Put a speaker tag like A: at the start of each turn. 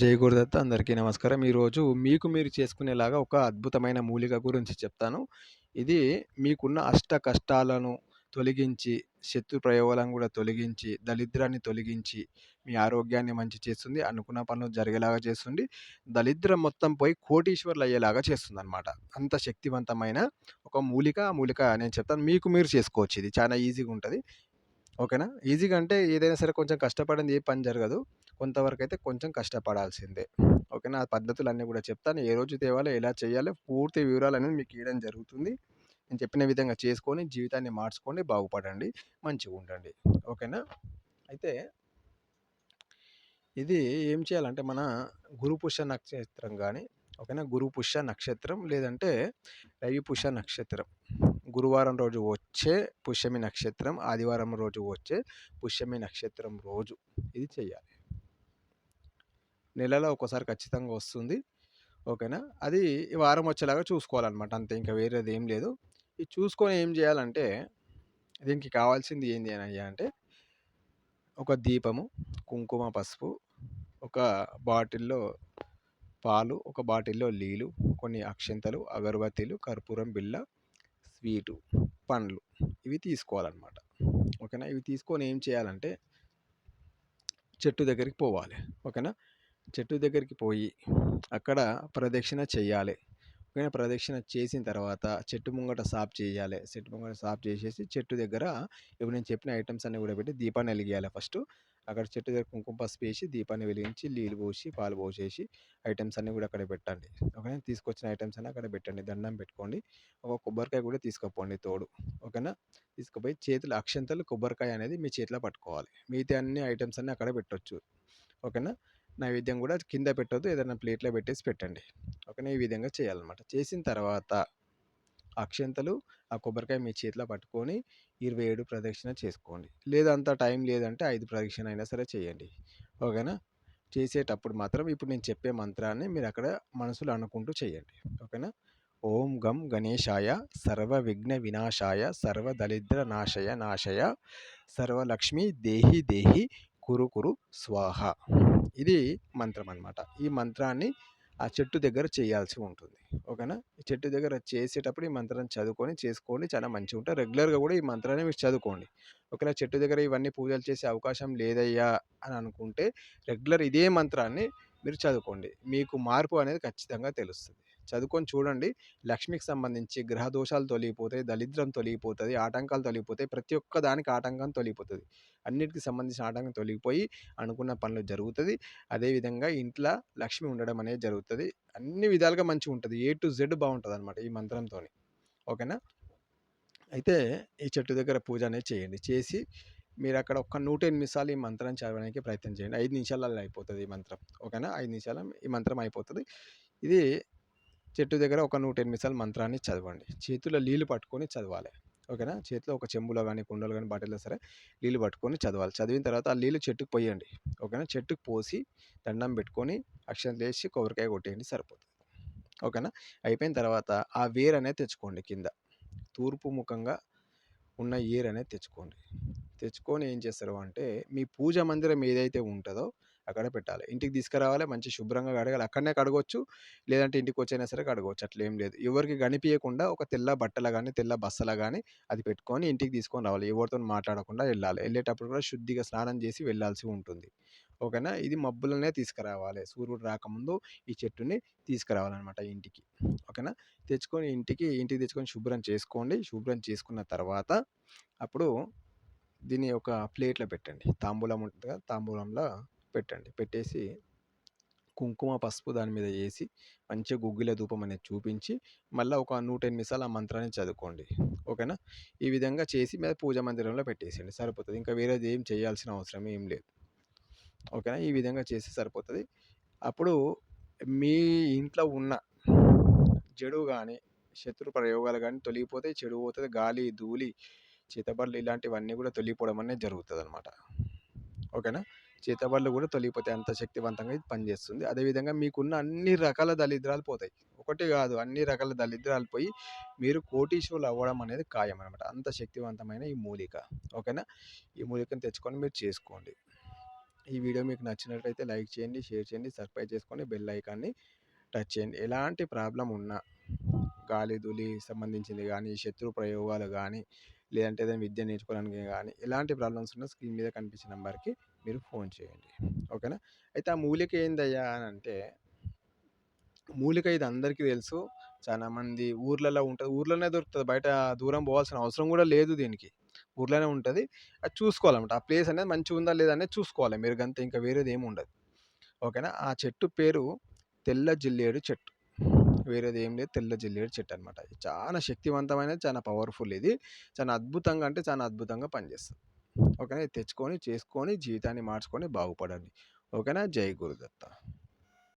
A: జై గురుదత్త అందరికీ నమస్కారం. ఈరోజు మీకు మీరు చేసుకునేలాగా ఒక అద్భుతమైన మూలిక గురించి చెప్తాను. ఇది మీకున్న అష్ట కష్టాలను తొలగించి, శత్రు ప్రయోగాలను కూడా తొలగించి, దరిద్రాన్ని తొలగించి, మీ ఆరోగ్యాన్ని మంచి చేస్తుంది. అనుకున్న పనులు జరిగేలాగా చేస్తుంది. దరిద్రం మొత్తం పోయి కోటీశ్వర్లు అయ్యేలాగా చేస్తుంది అనమాట అంత శక్తివంతమైన ఒక మూలిక. ఆ మూలిక నేను చెప్తాను. మీకు మీరు చేసుకోవచ్చు ఇది. చాలా ఈజీగా ఉంటుంది ఓకేనా? ఈజీగా అంటే ఏదైనా సరే కొంచెం కష్టపడింది ఏ పని జరగదు. కొంతవరకైతే కొంచెం కష్టపడాల్సిందే. ఓకేనా? ఆ పద్ధతులు అన్నీ కూడా చెప్తాను. ఏ రోజు తేవాలో, ఎలా చేయాలో పూర్తి వివరాలు అనేది మీకు ఇవ్వడం జరుగుతుంది. నేను చెప్పిన విధంగా చేసుకొని జీవితాన్ని మార్చుకోండి, బాగుపడండి, మంచిగా ఉండండి ఓకేనా? అయితే ఇది ఏం చేయాలంటే మన గురుపుష నక్షత్రం కానీ ఓకేనా? గురుపుష నక్షత్రం లేదంటే రవిపుష నక్షత్రం. గురువారం రోజు వచ్చే పుష్యమి నక్షత్రం, ఆదివారం రోజు వచ్చే పుష్యమి నక్షత్రం రోజు ఇది చేయాలి. నెలలో ఒకసారి ఖచ్చితంగా వస్తుంది. ఓకేనా? అది ఈ వారం వచ్చేలాగా చూసుకోవాలనమాట. అంతే ఇంకా వేరేది ఏం లేదు. ఇది చూసుకొని ఏం చేయాలంటే దీనికి కావాల్సింది ఏంది అనయ్యా అంటే ఒక దీపము, కుంకుమ, పసుపు, ఒక బాటిల్‌లో పాలు, ఒక బాటిల్‌లో నీళ్ళు, కొన్ని అక్షింతలు, అగరబత్తీలు, కర్పూరం బిళ్ళ, స్వీటు, పండ్లు ఇవి తీసుకోవాలన్నమాట ఓకేనా? ఇవి తీసుకొని ఏం చేయాలంటే చెట్టు దగ్గరికి పోవాలి. ఓకేనా? చెట్టు దగ్గరికి పోయి అక్కడ ప్రదక్షిణ చేయాలి. ఓకేనా? ప్రదక్షిణ చేసిన తర్వాత చెట్టు ముంగట సాఫ్ చేయాలి. చెట్టు ముంగట సాఫ్ చేసేసి చెట్టు దగ్గర ఇప్పుడు నేను చెప్పిన ఐటమ్స్ అన్నీ కూడా పెట్టి దీపాన్ని వెలిగేయాలి ఫస్ట్ అక్కడ చెట్టు దగ్గర కుంకుమ, పసుపు వేసి దీపాన్ని వెలిగించి నీళ్ళు పోసి, పాలు పోసేసి ఐటమ్స్ అన్నీ కూడా అక్కడ పెట్టండి. ఓకేనా? తీసుకొచ్చిన ఐటమ్స్ అన్నీ అక్కడ పెట్టండి. దండం పెట్టుకోండి. ఒక కొబ్బరికాయ కూడా తీసుకుపోండి తోడు. ఓకేనా? తీసుకుపోయి చేతులు అక్షంతలు కొబ్బరికాయ అనేది మీ చేతిలో పట్టుకోవాలి. మిగతా అన్ని ఐటమ్స్ అన్నీ అక్కడ పెట్టవచ్చు ఓకేనా? నైవేద్యం కూడా కింద పెట్టొద్దు. ఏదైనా ప్లేట్‌లో పెట్టేసి పెట్టండి. ఓకేనా? ఈ విధంగా చేయాలన్నమాట. చేసిన తర్వాత అక్షంతలు ఆ కొబ్బరికాయ మీ చేతిలో పట్టుకొని 27 ప్రదక్షిణ చేసుకోండి. లేదంత టైం లేదంటే ఐదు ప్రదక్షిణ అయినా సరే చేయండి. ఓకేనా? చేసేటప్పుడు మాత్రం ఇప్పుడు నేను చెప్పే మంత్రాన్ని మీరు అక్కడ మనసులో అనుకుంటూ చేయండి. ఓకేనా? ఓం గం గణేశాయ సర్వ విఘ్న వినాశాయ సర్వ దరిద్ర నాశయ నాశయ సర్వలక్ష్మి దేహి దేహి కురు కురు స్వాహ. ఇది మంత్రం అనమాట. ఈ మంత్రాన్ని ఆ చెట్టు దగ్గర చేయాల్సి ఉంటుంది. ఓకేనా? ఈ చెట్టు దగ్గర చేసేటప్పుడు ఈ మంత్రాన్ని చదువుకొని చేసుకోండి. చాలా మంచిగా ఉంటుంది రెగ్యులర్‌గా కూడా ఈ మంత్రాన్ని మీరు చదువుకోండి. ఒకవేళ చెట్టు దగ్గర ఇవన్నీ పూజలు చేసే అవకాశం లేదయ్యా అని అనుకుంటే రెగ్యులర్ ఇదే మంత్రాన్ని మీరు చదువుకోండి. మీకు మార్పు అనేది ఖచ్చితంగా తెలుస్తుంది చదువుకొని చూడండి. లక్ష్మికి సంబంధించి గ్రహ దోషాలు తొలగిపోతాయి. దరిద్రం తొలగిపోతుంది ఆటంకాలు తొలగిపోతాయి. ప్రతి ఒక్క దానికి ఆటంకం తొలగిపోతుంది అన్నిటికి సంబంధించిన ఆటంకం తొలగిపోయి అనుకున్న పనులు జరుగుతుంది అదేవిధంగా ఇంట్లో లక్ష్మి ఉండడం అనేది జరుగుతుంది అన్ని విధాలుగా మంచిగా ఉంటుంది ఏ టు జెడ్ బాగుంటుంది అనమాట ఈ మంత్రంతోని. ఓకేనా? అయితే ఈ చెట్టు దగ్గర పూజ అనేది చేయండి. చేసి మీరు అక్కడ ఒక నూట ఎనిమిది సార్లు ఈ మంత్రం చదవడానికి ప్రయత్నం చేయండి. ఐదు నిమిషాలలో అయిపోతుంది ఈ మంత్రం. ఓకేనా? ఐదు నిమిషాల ఈ మంత్రం అయిపోతుంది ఇది చెట్టు దగ్గర ఒక 108 సార్లు మంత్రాన్ని చదవండి. చేతిలో నీళ్ళు పట్టుకొని చదవాలి. ఓకేనా? చేతిలో ఒక చెంబులో కానీ కుండలో కానీ బాటిల్‌లో సరే నీళ్ళు పట్టుకొని చదవాలి. చదివిన తర్వాత ఆ నీళ్ళు చెట్టుకు పోయండి ఓకేనా? చెట్టుకు పోసి దండం పెట్టుకొని అక్షంతలేసి కొబ్బరికాయ కొట్టేయండి సరిపోతుంది ఓకేనా? అయిపోయిన తర్వాత ఆ వేరు అనేది తెచ్చుకోండి కింద. తూర్పు ముఖంగా ఉన్న ఏరు అనేది తెచ్చుకోండి. తెచ్చుకొని ఏం చేస్తారు అంటే మీ పూజ మందిరం ఏదైతే ఉంటుందో అక్కడ పెట్టాలి. ఇంటికి తీసుకురావాలి. మంచి శుభ్రంగా కడగాలి. అక్కడనే కడగొచ్చు. లేదంటే ఇంటికి వచ్చైనా సరే కడగొచ్చు. అట్లేం లేదు. ఎవరికి కనిపించకుండా ఒక తెల్ల బట్టల కానీ తెల్ల బస్సల కానీ అది పెట్టుకొని ఇంటికి తీసుకొని రావాలి. ఎవరితోని మాట్లాడకుండా వెళ్ళాలి వెళ్ళేటప్పుడు కూడా శుద్ధిగా స్నానం చేసి వెళ్ళాల్సి ఉంటుంది. ఓకేనా? ఇది మబ్బులనే తీసుకురావాలి. సూర్యుడు రాకముందు ఈ చెట్టుని తీసుకురావాలనమాట ఇంటికి. ఓకేనా? తెచ్చుకొని ఇంటికి ఇంటికి తెచ్చుకొని శుభ్రం చేసుకోండి. శుభ్రం చేసుకున్న తర్వాత అప్పుడు దీన్ని ఒక ప్లేట్‌లో పెట్టండి. తాంబూలం ఉంటుంది కదా! తాంబూలంలో పెట్టండి. పెట్టేసి కుంకుమ, పసుపు దాని మీద వేసి మంచిగా గుగ్గిల ధూపం అనేది చూపించి మళ్ళీ ఒక 108 సార్లు ఆ మంత్రాన్ని చదువుకోండి. ఓకేనా? ఈ విధంగా చేసి మీద పూజ మందిరంలో పెట్టేసేయండి సరిపోతుంది ఇంకా వేరేది ఏం చేయాల్సిన అవసరం ఏం లేదు. ఓకేనా? ఈ విధంగా చేసి సరిపోతుంది అప్పుడు మీ ఇంట్లో ఉన్న చెడు కానీ శత్రు ప్రయోగాలు కానీ తొలగిపోతే చెడు పోతుంది గాలి, ధూళి, చేతబడులు ఇలాంటివన్నీ కూడా తొలగిపోవడం అనేది జరుగుతుంది అనమాట ఓకేనా? చేతబడులు కూడా తొలగిపోతాయి. అంత శక్తివంతంగా ఇది పనిచేస్తుంది. అదేవిధంగా మీకున్న అన్ని రకాల దళిద్రాలు పోతాయి. ఒకటి కాదు అన్ని రకాల దళిద్రాలు పోయి మీరు కోటీశ్వరులు అవ్వడం అనేది ఖాయం అనమాట అంత శక్తివంతమైన ఈ మూలిక. ఓకేనా? ఈ మూలికను తెచ్చుకొని మీరు చేసుకోండి. ఈ వీడియో మీకు నచ్చినట్లయితే లైక్ చేయండి, షేర్ చేయండి, సబ్స్క్రైబ్ చేసుకొని బెల్ ఐకాన్‌ని టచ్ చేయండి. ఎలాంటి ప్రాబ్లం ఉన్నా గాలి, ధూళి సంబంధించింది కానీ శత్రు ప్రయోగాలు కానీ లేదంటే ఏదైనా విద్య నేర్చుకోవడానికి కానీ ఎలాంటి ప్రాబ్లమ్స్ ఉన్నా స్క్రీన్ మీద కనిపించే నెంబర్కి మీరు ఫోన్ చేయండి. ఓకేనా? అయితే ఆ మూలిక ఏందయ్యా అని అంటే మూలిక ఇది అందరికీ తెలుసు. చాలా మంది ఊర్లలో ఉంటుంది ఊర్లోనే దొరుకుతుంది బయట దూరం పోవాల్సిన అవసరం కూడా లేదు దీనికి. ఊర్లోనే ఉంటుంది అది చూసుకోవాలన్నమాట. ఆ ప్లేస్ అనేది మంచిగుందా లేదా అనేది చూసుకోవాలి. మీరు గంత ఇంకా వేరేది ఏమి ఉండదు. ఓకేనా? ఆ చెట్టు పేరు తెల్ల జిల్లేడు చెట్టు. వేరేది ఏం లేదు. తెల్ల జిల్లేడు చెట్టు అనమాట. చాలా శక్తివంతమైనది. చాలా పవర్‌ఫుల్ ఇది. చాలా అద్భుతంగా అంటే చాలా అద్భుతంగా పనిచేస్తుంది ఓకేనా? తెచ్చుకొని, చేసుకొని జీవితాన్ని మార్చుకొని బాగుపడండి. ఓకేనా? జై గురుదత్త.